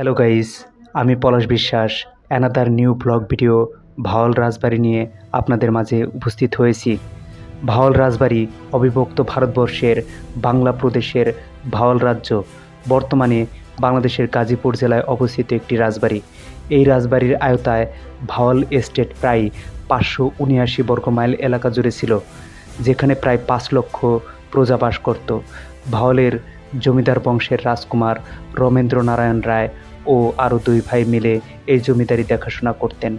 Hello guys আমি Palash Biswas another new vlog video Bhawal Rajbari নিয়ে আপনাদের মাঝে উপস্থিত হয়েছি। ভাওয়াল রাজবাড়ি অবিভক্ত ভারতবর্ষের বাংলা প্রদেশের ভাওয়াল রাজ্য, বর্তমানে বাংলাদেশের গাজীপুর জেলায় অবস্থিত একটি রাজবাড়ি। এই রাজবাড়ির আয়তায় ভাওয়াল এস্টেট প্রায় পাঁচশো উনআশি বর্গমাইল এলাকা জুড়ে ছিল, যেখানে প্রায় পাঁচ লক্ষ প্রজা বাস করত। ভাওয়ালের জমিদার বংশের রাজকুমার রমেন্দ্র নারায়ণ রায় ও আরও দুই ভাই মিলে এই জমিদারি দেখাশোনা করতেন।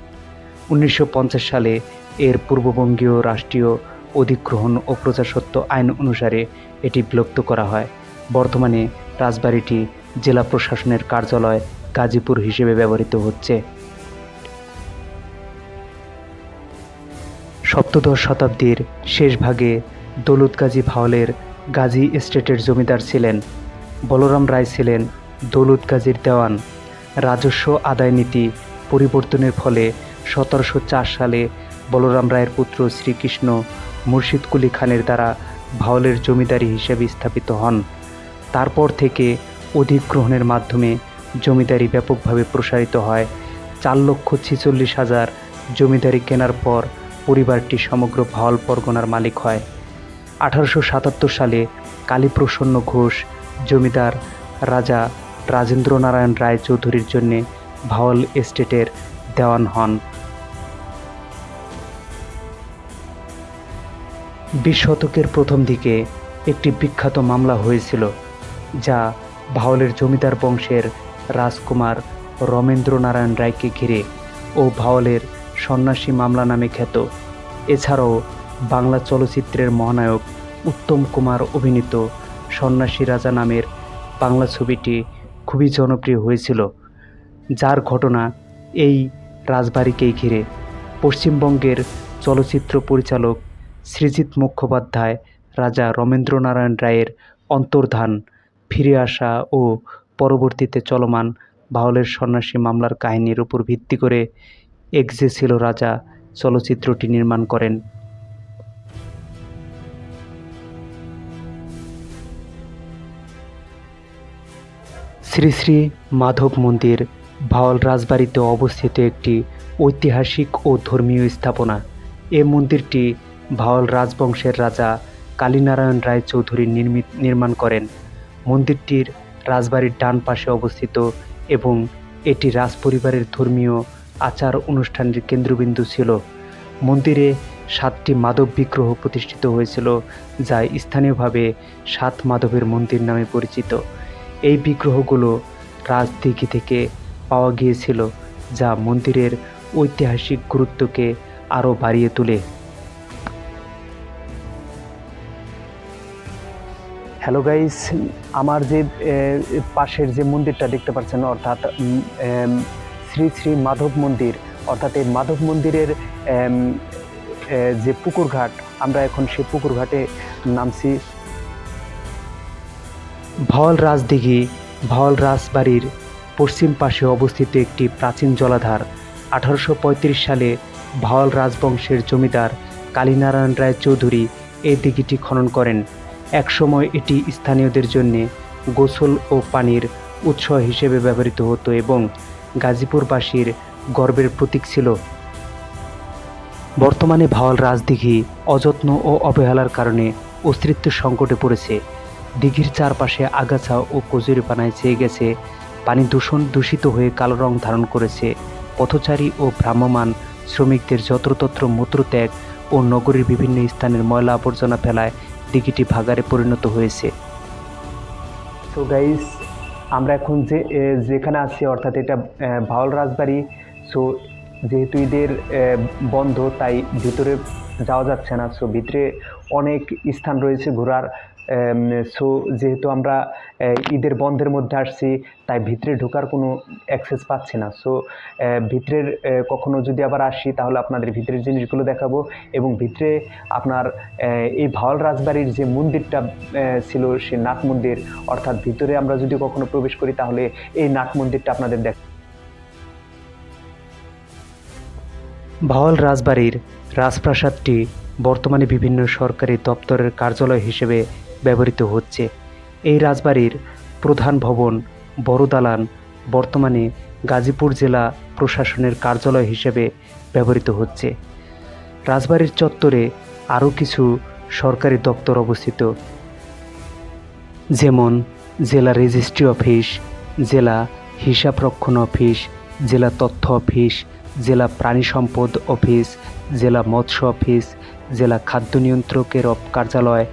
উনিশশো পঞ্চাশ সালে এর পূর্ববঙ্গীয় রাষ্ট্রীয় অধিগ্রহণ ও প্রজাসত্ব আইন অনুসারে এটি বিলুপ্ত করা হয়। বর্তমানে রাজবাড়িটি জেলা প্রশাসনের কার্যালয় গাজীপুর হিসেবে ব্যবহৃত হচ্ছে। সপ্তদশ শতাব্দীর শেষ ভাগে দৌলত গাজী ভাওয়ালের গাজী এস্টেটের জমিদার ছিলেন। বলরাম রায় ছিলেন দৌলত গাজীর দেওয়ান। রাজস্ব আদায় নীতি পরিবর্তনের ফলে সতেরোশো চার সালে বলরাম রায়ের পুত্র শ্রীকৃষ্ণ মুর্শিদ কুলি খানের দ্বারা ভাওলের জমিদারি হিসেবে স্থাপিত হন। তারপর থেকে অধিগ্রহণের মাধ্যমে জমিদারি ব্যাপকভাবে প্রসারিত হয়। চার লক্ষ ছেচল্লিশ হাজার জমিদারি কেনার পর পরিবারটি সমগ্র ভাওল পরগনার মালিক হয়। আঠারোশো সাতাত্তর সালে কালীপ্রসন্ন ঘোষ, জমিদার রাজা রাজেন্দ্র নারায়ণ রায় চৌধুরীর জন্যে ভাওয়াল এস্টেটের দেওয়ান হন। বিশ শতকের প্রথম দিকে একটি বিখ্যাত মামলা হয়েছিল, যা ভাওয়ালের জমিদার বংশের রাজকুমার রমেন্দ্র নারায়ণ রায়কে ঘিরে ও ভাওয়ালের সন্ন্যাসী মামলা নামে খ্যাত। এছাড়াও বাংলা চলচ্চিত্রের মহানায়ক উত্তম কুমার অভিনীত সন্ন্যাসী রাজা নামের বাংলা ছবিটি খুবই জনপ্রিয় হয়েছিল, যার ঘটনা এই রাজবাড়িকেই ঘিরে। পশ্চিমবঙ্গের চলচ্চিত্র পরিচালক সৃজিত মুখোপাধ্যায়, রাজা রমেন্দ্রনারায়ণ রায়ের অন্তর্ধান, ফিরে আসা ও পরবর্তীতে চলমান বাউলের সন্ন্যাসী মামলার কাহিনীর উপর ভিত্তি করে এক্সে ছিল রাজা চলচ্চিত্রটি নির্মাণ করেন। শ্রী শ্রী মাধব মন্দির, ভাওয়াল রাজবাড়িতে অবস্থিত একটি ঐতিহাসিক ও ধর্মীয় স্থাপনা। এ মন্দিরটি ভাওয়াল রাজবংশের রাজা কালীনারায়ণ রায় চৌধুরী নির্মিত, নির্মাণ করেন। মন্দিরটির রাজবাড়ির ডান পাশে অবস্থিত এবং এটি রাজপরিবারের ধর্মীয় আচার অনুষ্ঠানের কেন্দ্রবিন্দু ছিল। মন্দিরে সাতটি মাধব বিগ্রহ প্রতিষ্ঠিত হয়েছিল, যা স্থানীয়ভাবে সাত মাধবের মন্দির নামে পরিচিত। এই বিগ্রহগুলো রাজদিঘি থেকে পাওয়া গিয়েছিল, যা মন্দিরের ঐতিহাসিক গুরুত্বকে আরও বাড়িয়ে তোলে। হ্যালো গাইস আমার যে পাশের যে মন্দিরটা দেখতে পাচ্ছেন, অর্থাৎ শ্রী শ্রী মাধব মন্দির, অর্থাৎ এই মাধব মন্দিরের যে পুকুরঘাট, আমরা এখন সেই পুকুরঘাটে নামছি। ভাওয়াল রাজদিঘি ভাওয়াল রাজবাড়ির পশ্চিম পাশে অবস্থিত একটি প্রাচীন জলাধার, আঠারোশো পঁয়ত্রিশ সালে ভাওয়াল রাজবংশের জমিদার কালীনারায়ণ রায় চৌধুরী এই দিঘিটি খনন করেন। একসময় এটি স্থানীয়দের জন্য গোসল ও পানির উৎস হিসেবে ব্যবহৃত হতো এবং গাজীপুরবাসীর গর্বের প্রতীক ছিল। বর্তমানে ভাওয়াল রাজদিঘি অযত্ন ও অবহেলার কারণে অস্তিত্ব সংকটে পড়েছে। দিঘির চারপাশে আগাছা ও কচুরিপানায় চেয়ে গেছে। পানি দূষণ দূষিত হয়ে কালো রং ধারণ করেছে। পথচারী ও ভ্রাম্যমাণ শ্রমিকদের যত্রতত্র মূত্রত্যাগ ও নগরীর বিভিন্ন স্থানের ময়লা আবর্জনা ফেলায় দিঘিটি ভাগারে পরিণত হয়েছে। সো গাইস আমরা এখন যে যেখানে আছি, অর্থাৎ এটা ভাওল রাজবাড়ি সো যেহেতু ঈদের বন্ধ, তাই ভিতরে যাওয়া যাচ্ছে না। সো ভিতরে অনেক স্থান রয়েছে ঘোরার। সো যেহেতু আমরা ঈদের বন্ধের মধ্যে আসছি, তাই ভিতরে ঢোকার কোনো অ্যাক্সেস পাচ্ছি না। সো ভিতরের কখনো যদি আবার আসি, তাহলে আপনাদের ভিতরের জিনিসগুলো দেখাবো এবং ভিতরে আপনার এই ভাওয়াল রাজবাড়ির যে মন্দিরটা ছিল, সে নাট মন্দির, অর্থাৎ ভিতরে আমরা যদি কখনো প্রবেশ করি, তাহলে এই নাট মন্দিরটা আপনাদের দেখ ভাওয়াল রাজবাড়ির রাজপ্রাসাদটি বর্তমানে বিভিন্ন সরকারি দপ্তরের কার্যালয় হিসেবে ব্যবহৃত হচ্ছে। এই রাজবাড়ির প্রধান ভবন বড় দালান বর্তমানে গাজীপুর জেলা প্রশাসনের কার্যালয় হিসেবে ব্যবহৃত হচ্ছে। রাজবাড়ির চত্বরে আরও কিছু সরকারি দপ্তর অবস্থিত। যেমন জেলা রেজিস্ট্রি অফিস, জেলা হিসাব রক্ষণ অফিস, জেলা তথ্য অফিস, জেলা প্রাণী সম্পদ অফিস, জেলা মৎস্য অফিস, জেলা খাদ্য নিয়ন্ত্রকের কার্যালয়,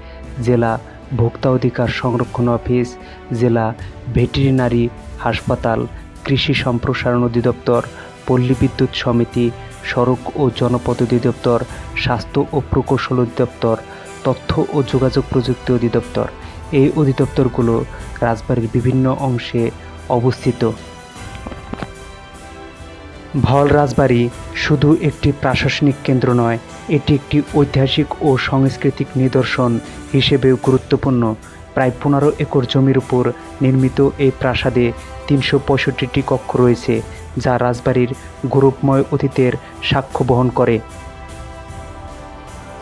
জেলা ভোক্তা অধিকার সংরক্ষণ অফিস, জেলা ভেটেরিনারি হাসপাতাল, কৃষি সম্প্রসারণ অধিদপ্তর, পল্লী বিদ্যুৎ সমিতি, সড়ক ও জনপদ অধিদপ্তর, স্বাস্থ্য ও প্রকৌশল অধিদপ্তর, তথ্য ও যোগাযোগ প্রযুক্তি অধিদপ্তর। এই অধিদপ্তরগুলো রাজবাড়ির বিভিন্ন অংশে অবস্থিত। ভাওয়াল রাজবাড়ি শুধু একটি প্রশাসনিক কেন্দ্র নয়, এটি একটি ঐতিহাসিক ও সাংস্কৃতিক নিদর্শন হিসেবেও গুরুত্বপূর্ণ। প্রায় পনেরো একর জমির উপর নির্মিত এই প্রাসাদে তিনশো পঁয়ষট্টিটি কক্ষ রয়েছে, যা রাজবাড়ির গৌরবময় অতীতের সাক্ষ্য বহন করে।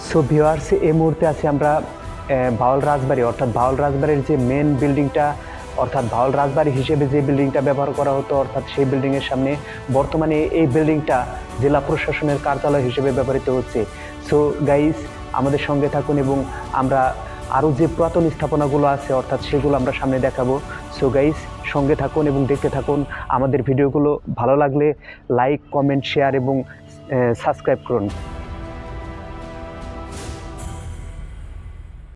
সো ভিওয়ার্স এই মুহূর্তে আছি আমরা বাউল রাজবাড়ি, অর্থাৎ বাউল রাজবাড়ির যে মেন বিল্ডিংটা অর্থাৎ বাউল রাজবাড়ি হিসেবে যে বিল্ডিংটা ব্যবহার করা হতো, অর্থাৎ সেই বিল্ডিংয়ের সামনে বর্তমানে এই বিল্ডিংটা জেলা প্রশাসনের কার্যালয় হিসেবে ব্যবহৃত হচ্ছে। সো গাইস আমাদের সঙ্গে থাকুন এবং আমরা আরও যে পুরাতন স্থাপনাগুলো আছে, অর্থাৎ সেগুলো আমরা সামনে দেখাবো। সো গাইস সঙ্গে থাকুন এবং দেখতে থাকুন। আমাদের ভিডিওগুলো ভালো লাগলে লাইক কমেন্ট শেয়ার এবং সাবস্ক্রাইব করুন।